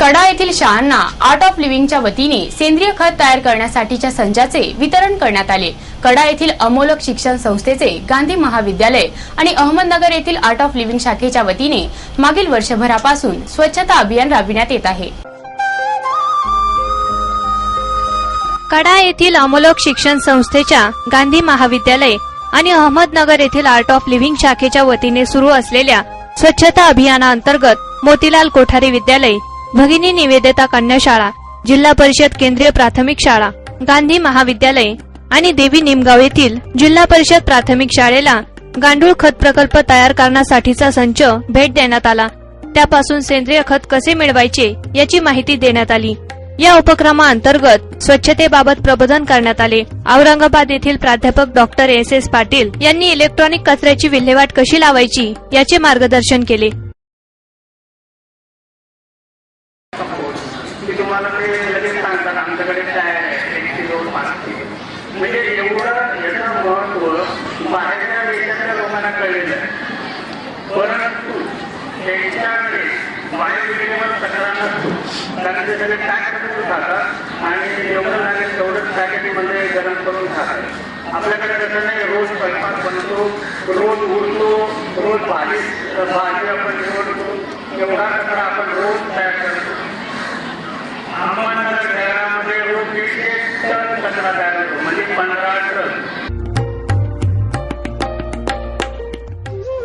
कडा येथील शाळांना art of लिव्हिंगच्या वतीने सेंद्रिय खत तयार करण्यासाठीच्या संचाचे वितरण करण्यात आले. कडा येथील अमोलक शिक्षण संस्थेचे गांधी महाविद्यालय आणि अहमदनगर येथील आर्ट ऑफ लिव्हिंग शाखेच्या वतीने मागील वर्षभरापासून स्वच्छता अभियान राबविण्यात येत आहे. कडा येथील अमोलक शिक्षण संस्थेच्या गांधी महाविद्यालय आणि अहमदनगर येथील आर्ट ऑफ लिव्हिंग शाखेच्या वतीने सुरू असलेल्या स्वच्छता अभियानाअंतर्गत मोतीलाल कोठारी विद्यालय भगिनी निवेदिता कन्या शाळा जिल्हा परिषद केंद्रीय प्राथमिक शाळा गांधी महाविद्यालय आणि देवी निमगाव येथील जिल्हा परिषद प्राथमिक शाळेला गांडूळ खत प्रकल्प तयार करण्यासाठीचा संच भेट देण्यात आला. त्यापासून सेंद्रिय खत कसे मिळवायचे याची माहिती देण्यात आली. या उपक्रमाअंतर्गत स्वच्छतेबाबत प्रबोधन करण्यात आले. औरंगाबाद येथील प्राध्यापक डॉक्टर एस. एस. पाटील यांनी इलेक्ट्रॉनिक कचऱ्याची विल्हेवाट कशी लावायची याचे मार्गदर्शन केले. तुम्हाला ते लगेच सांगतात आमच्याकडे काय आहे? एक किलो पाच किलो म्हणजे एवढं याचं महत्त्व बाहेरच्या देशातल्या लोकांना कळलेलं आहे. परंतु त्यांच्याकडे वायू विनिमय तक्रार नसतो. कारण ते सगळे करून खातात आणि एवढं लागेल तेवढंच पॅकेटमध्ये गरम करून खातात. आपल्याकडे कसं नाही रोज स्वयंपाक बनतो रोज उडतो रोज भाजी भाजी आपण निवडतो एवढा कचरा आपण रोज तयार करतो अहमदनगर शहरामध्ये रोज दीडशे तयार होतो म्हणजे पंधरा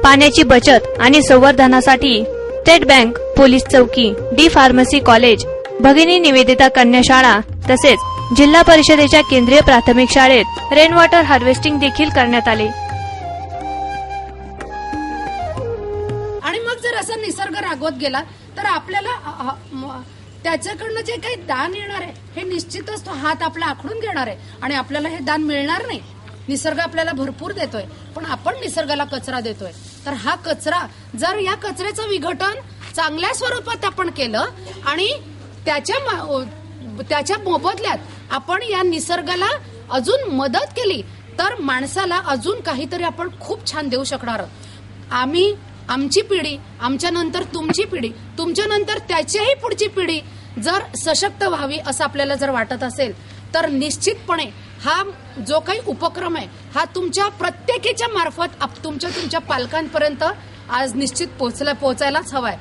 पाण्याची बचत आणि संवर्धनासाठी स्टेट बँक पोलीस चौकी D pharmacy college Bhagini Nivedita Kanya शाळा तसेच जिल्हा परिषदेच्या केंद्रीय प्राथमिक शाळेत रेन वॉटर हार्वेस्टिंग देखील करण्यात आले. आणि मग जर असा निसर्ग रागवत गेला तर आपल्याला त्याच्याकडनं जे काही दान येणार आहे हे निश्चितच तो हात आपला आखडून घेणार आहे. आणि आपल्याला हे दान मिळणार नाही. निसर्ग आपल्याला भरपूर देतोय. पण आपण निसर्गाला कचरा देतोय. तर हा कचरा जर या कचऱ्याचं विघटन चांगल्या स्वरूपात आपण केलं आणि त्याच्या त्याच्या मोबदल्यात आपण या निसर्गाला अजून मदत केली तर माणसाला अजून काहीतरी आपण खूप छान देऊ शकणार. आम्ही आमची पिढी आमच्या नंतर तुमची पिढी तुमच्या नंतर त्याच्याही पुढची पिढी जर सशक्त व्हावी असं आपल्याला जर वाटत असेल तर निश्चितपणे हा जो काही उपक्रम आहे हा तुमच्या प्रत्येकीच्या मार्फत आप- तुमच्या तुमच्या पालकांपर्यंत आज निश्चित पोहोचला पोहोचायलाच हवाय.